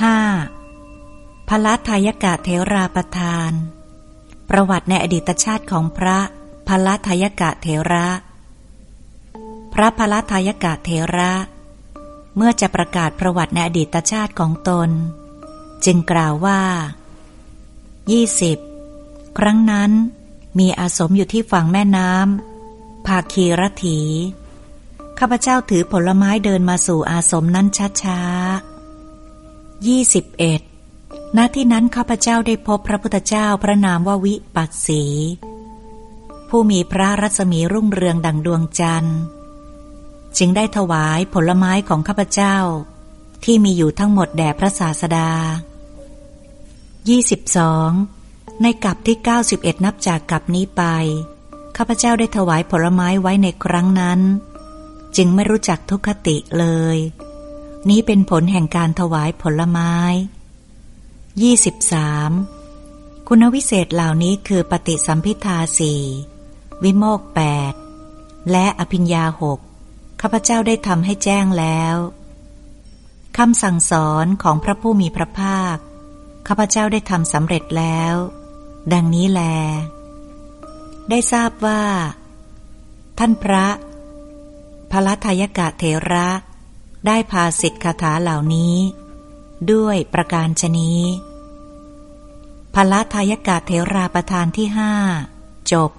5. พละทายกะเทราประทาน ประวัติในอดีตชาติของพระพละทายกะเทระ พระพละทายกะเทระ เมื่อจะประกาศประวัติในอดีตชาติของตน จึงกล่าวว่า 20. ครั้งนั้นมีอาสมอยู่ที่ฝั่งแม่น้ำภาคีรถีข้าพเจ้าถือผลไม้เดินมาสู่อาสมนั้นช้าๆ ยี่สิบเอ็ดณที่นั้นข้าพเจ้าได้พบพระพุทธเจ้าพระนามว่าวิปัสสี ผู้มีพระรัศมีรุ่งเรืองดังดวงจันทร์ จึงได้ถวายผลไม้ของข้าพเจ้า ที่มีอยู่ทั้งหมดแด่พระศาสดา 22. ในกับที่ 91 นับจากกับนี้ไป ข้าพเจ้าได้ถวายผลไม้ไว้ในครั้งนั้น จึงไม่รู้จักทุกขติเลย นี้เป็นผลแห่งการถวายผลไม้ 23. คุณวิเศษเหล่านี้คือปฏิสัมพิทาสี่วิโมกแปดและอภิญญาหกข้าพเจ้าได้ทำให้แจ้งแล้วคำสั่งสอนของพระผู้มีพระภาคข้าพเจ้าได้ทำสำเร็จแล้ว ดังนี้แล ได้ทราบว่า ท่านพระพระทายกะเถระ ได้พาสิทธิคาถาเหล่านี้ ด้วยประการชนี้พระทายกาเทราประธานที่ห้าจบ